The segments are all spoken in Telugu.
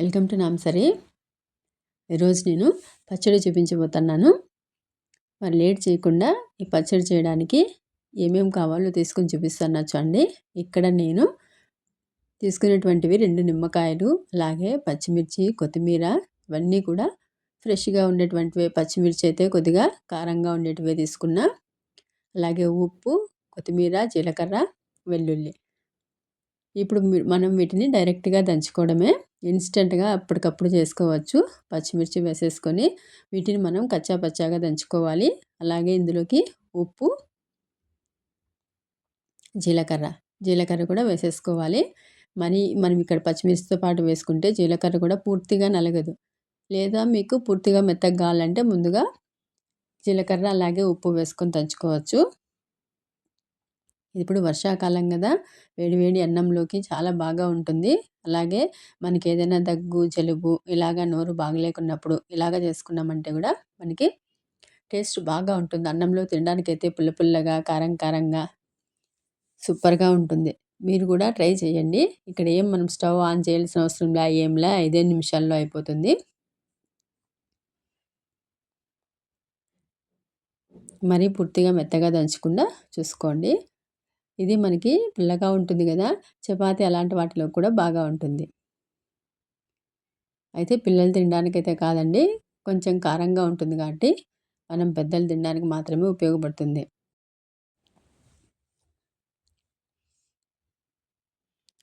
Welcome to నామ్సరీ. ఈరోజు నేను పచ్చడి చూపించబోతున్నాను. మరి లేట్ చేయకుండా ఈ పచ్చడి చేయడానికి ఏమేమి కావాలో తీసుకొని చూపిస్తాను. చూడండి. ఇక్కడ నేను తీసుకునేటువంటివి రెండు నిమ్మకాయలు అలాగే పచ్చిమిర్చి కొత్తిమీర ఇవన్నీ కూడా ఫ్రెష్గా ఉండేటువంటివి. పచ్చిమిర్చి అయితే కొద్దిగా కారంగా ఉండేటివే తీసుకున్నా. అలాగే ఉప్పు కొత్తిమీర జీలకర్ర వెల్లుల్లి. ఇప్పుడు మనం వీటిని డైరెక్ట్గా దంచుకోవడమే. ఇన్స్టెంట్గా అప్పటికప్పుడు చేసుకోవచ్చు. పచ్చిమిర్చి వేసేసుకొని వీటిని మనం కచ్చా పచ్చాగా దంచుకోవాలి. అలాగే ఇందులోకి ఉప్పు జీలకర్ర. జీలకర్ర కూడా వేసేసుకోవాలి. మరి మనం ఇక్కడ పచ్చిమిర్చితో పాటు వేసుకుంటే జీలకర్ర కూడా పూర్తిగా నలగదు. లేదా మీకు పూర్తిగా మెత్తగా కావాలంటే ముందుగా జీలకర్ర అలాగే ఉప్పు వేసుకొని దంచుకోవచ్చు. ఇప్పుడు వర్షాకాలం కదా వేడివేడి అన్నంలోకి చాలా బాగా ఉంటుంది. అలాగే మనకి ఏదైనా దగ్గు జలుబు ఇలాగ నోరు బాగలేకున్నప్పుడు ఇలాగ చేసుకున్నామంటే కూడా మనకి టేస్ట్ బాగా ఉంటుంది. అన్నంలో తినడానికి అయితే పుల్ల పుల్లగా కారం కారంగా సూపర్గా ఉంటుంది. మీరు కూడా ట్రై చేయండి. ఇక్కడ ఏం మనం స్టవ్ ఆన్ చేయాల్సిన అవసరం లే ఏంలే ఐదే నిమిషాల్లో అయిపోతుంది. మరీ పూర్తిగా మెత్తగా దంచకుండా చూసుకోండి. ఇది మనకి పుల్లగా ఉంటుంది కదా! చపాతి అలాంటి వాటిలో కూడా బాగా ఉంటుంది. అయితే పిల్లలు తినడానికైతే కాదండి కొంచెం కారంగా ఉంటుంది కాబట్టి మనం పెద్దలు తినడానికి మాత్రమే ఉపయోగపడుతుంది.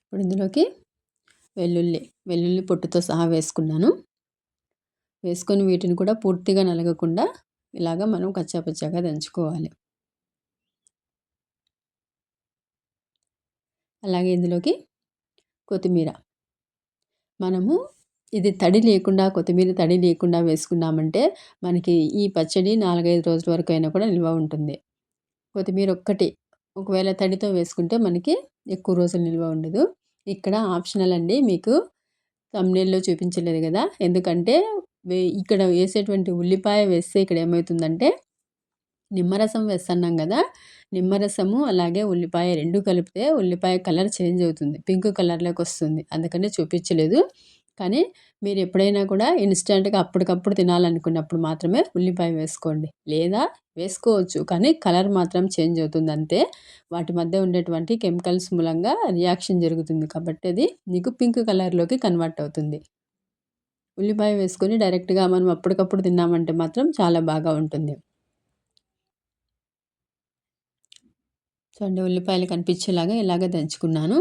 ఇప్పుడు ఇందులోకి వెల్లుల్లి వెల్లుల్లి పొట్టుతో సహా వేసుకున్నాను. వేసుకొని వీటిని కూడా పూర్తిగా నలగకుండా ఇలాగ మనం కచ్చాపచ్చాగా దంచుకోవాలి. అలాగే ఇందులోకి కొత్తిమీర. మనము ఇది తడి లేకుండా కొత్తిమీర తడి లేకుండా వేసుకున్నామంటే మనకి ఈ పచ్చడి నాలుగైదు రోజుల వరకు అయినా కూడా నిల్వ ఉంటుంది. కొత్తిమీర ఒక్కటి. ఒకవేళ తడితో వేసుకుంటే మనకి ఎక్కువ రోజులు నిల్వ ఉండదు. ఇక్కడ ఆప్షనల్ అండి. మీకు తమ్నేల్లో చూపించలేదు కదా. ఎందుకంటే ఇక్కడ వేసేటువంటి ఉల్లిపాయ వేస్తే ఇక్కడ ఏమవుతుందంటే నిమ్మరసం వేస్తున్నాం కదా! నిమ్మరసము అలాగే ఉల్లిపాయ రెండు కలిపితే ఉల్లిపాయ కలర్ చేంజ్ అవుతుంది. పింక్ కలర్లోకి వస్తుంది. అందుకనే చూపించలేదు. కానీ మీరు ఎప్పుడైనా కూడా ఇన్స్టెంట్గా అప్పటికప్పుడు తినాలనుకున్నప్పుడు మాత్రమే ఉల్లిపాయ వేసుకోండి. లేదా వేసుకోవచ్చు. కానీ కలర్ మాత్రం చేంజ్ అవుతుంది అంతే. వాటి మధ్య ఉండేటువంటి కెమికల్స్ మూలంగా రియాక్షన్ జరుగుతుంది కాబట్టి అది మీకు పింక్ కలర్లోకి కన్వర్ట్ అవుతుంది. ఉల్లిపాయ వేసుకొని డైరెక్ట్గా మనం అప్పటికప్పుడు తిన్నామంటే మాత్రం చాలా బాగా ఉంటుంది. చూడండి ఉల్లిపాయలు కనిపించేలాగా ఇలాగ దంచుకున్నాను.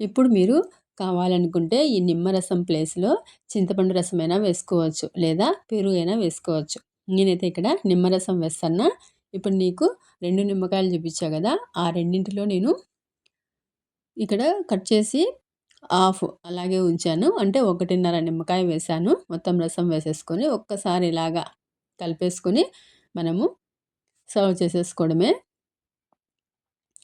ఇప్పుడు మీరు కావాలనుకుంటే ఈ నిమ్మరసం ప్లేస్లో చింతపండు రసమైనా వేసుకోవచ్చు లేదా పెరుగు అయినా వేసుకోవచ్చు. నేనైతే ఇక్కడ నిమ్మరసం వేస్తానా ఇప్పుడు నీకు రెండు నిమ్మకాయలు చూపించా కదా ఆ రెండింటిలో నేను ఇక్కడ కట్ చేసి హాఫ్ అలాగే ఉంచాను. అంటే ఒకటిన్నర నిమ్మకాయ వేసాను. మొత్తం రసం వేసేసుకొని ఒక్కసారి ఇలాగా కలిపేసుకొని మనము సర్వ్ చేసేసుకోవడమే.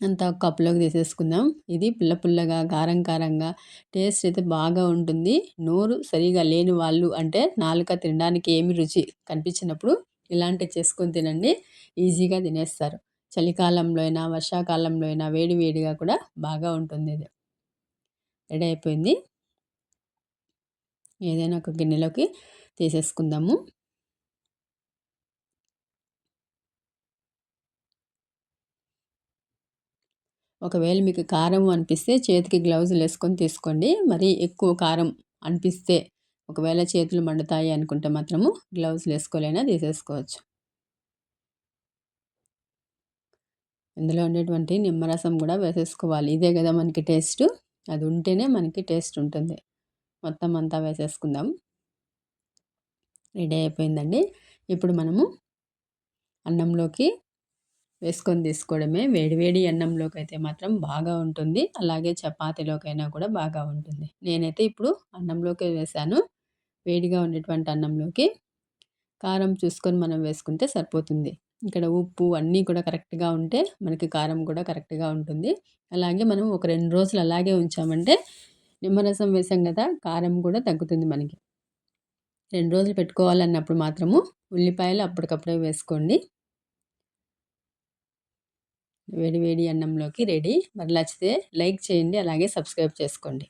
అంతా కప్పులోకి తీసేసుకుందాం. ఇది పుల్ల పుల్లగా కారం కారంగా టేస్ట్ అయితే బాగా ఉంటుంది. నోరు సరిగా లేని వాళ్ళు అంటే నాలుక తినడానికి ఏమి రుచి కనిపించినప్పుడు ఇలాంటివి చేసుకొని తినండి. ఈజీగా తినేస్తారు. చలికాలంలో అయినా వర్షాకాలంలో అయినా వేడి వేడిగా కూడా బాగా ఉంటుంది ఇది. రెడీ అయిపోయింది. ఏదైనా ఒక గిన్నెలోకి తీసేసుకుందాము. ఒకవేళ మీకు కారం అనిపిస్తే చేతికి గ్లౌజులు వేసుకొని తీసుకోండి. మరి ఎక్కువ కారం అనిపిస్తే ఒకవేళ చేతులు మండుతాయి అనుకుంటే మాత్రము గ్లౌజులు వేసుకోలేనా తీసేసుకోవచ్చు. ఇందులో ఉండేటువంటి నిమ్మరసం కూడా వేసేసుకోవాలి. ఇదే కదా మనకి టేస్ట్. అది ఉంటేనే మనకి టేస్ట్ ఉంటుంది. మొత్తం అంతా వేసేసుకుందాం. రెడీ అయిపోయిందండి. ఇప్పుడు మనము అన్నంలోకి వేసుకొని తీసుకోవడమే. వేడివేడి అన్నంలోకి అయితే మాత్రం బాగా ఉంటుంది. అలాగే చపాతీలోకైనా కూడా బాగా ఉంటుంది. నేనైతే ఇప్పుడు అన్నంలోకి వేసాను. వేడిగా ఉండేటువంటి అన్నంలోకి కారం చూసుకొని మనం వేసుకుంటే సరిపోతుంది. ఇక్కడ ఉప్పు అన్నీ కూడా కరెక్ట్గా ఉంటే మనకి కారం కూడా కరెక్ట్గా ఉంటుంది. అలాగే మనం ఒక రెండు రోజులు అలాగే ఉంచామంటే నిమ్మరసం వేసాం కదా కారం కూడా తగ్గుతుంది మనకి. రెండు రోజులు పెట్టుకోవాలన్నప్పుడు మాత్రము ఉల్లిపాయలు అప్పటికప్పుడే వేసుకోండి. వేడి వేడి అన్నంలోకి రెడీ. మరి నచ్చితే లైక్ చేయండి అలాగే సబ్స్క్రైబ్ చేసుకోండి.